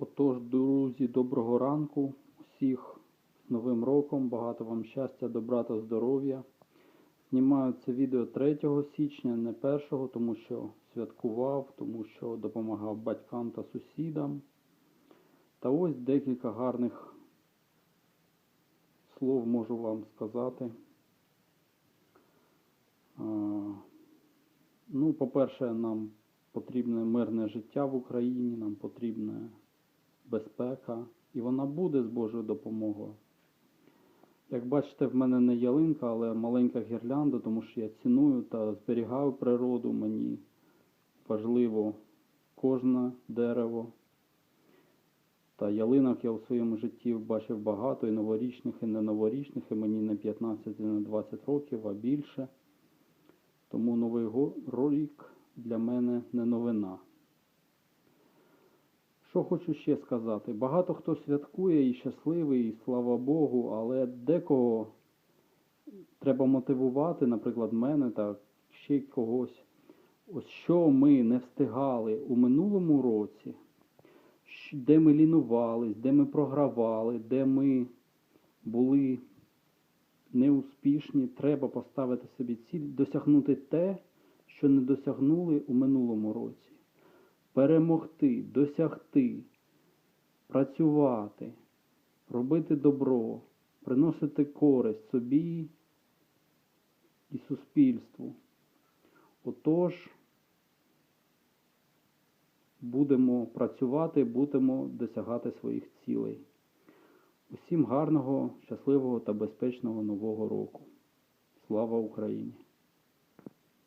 Отож, друзі, доброго ранку. Усіх з Новим роком. Багато вам щастя, добра та здоров'я. Знімаю це відео 3 січня, не 1, тому що святкував, тому що допомагав батькам та сусідам. Та ось декілька гарних слов можу вам сказати. Ну, по-перше, нам потрібне мирне життя в Україні, нам потрібна безпека, і вона буде з Божою допомогою. Як бачите, в мене не ялинка, але маленька гірлянда, тому що я ціную та зберігаю природу. Мені важливо кожне дерево. Та ялинок я у своєму житті бачив багато, і новорічних, і не новорічних, і мені не 15, і не 20 років, а більше. Тому Новий рік для мене не новина. Що хочу ще сказати? Багато хто святкує і щасливий, і слава Богу, але декого треба мотивувати, наприклад, мене та ще когось. Ось що ми не встигали у минулому році, де ми лінувались, де ми програвали, де ми були неуспішні, треба поставити собі ціль, досягнути те, що не досягнули у минулому році. Перемогти, досягти, працювати, робити добро, приносити користь собі і суспільству. Отож, будемо працювати, будемо досягати своїх цілей. Усім гарного, щасливого та безпечного Нового року. Слава Україні!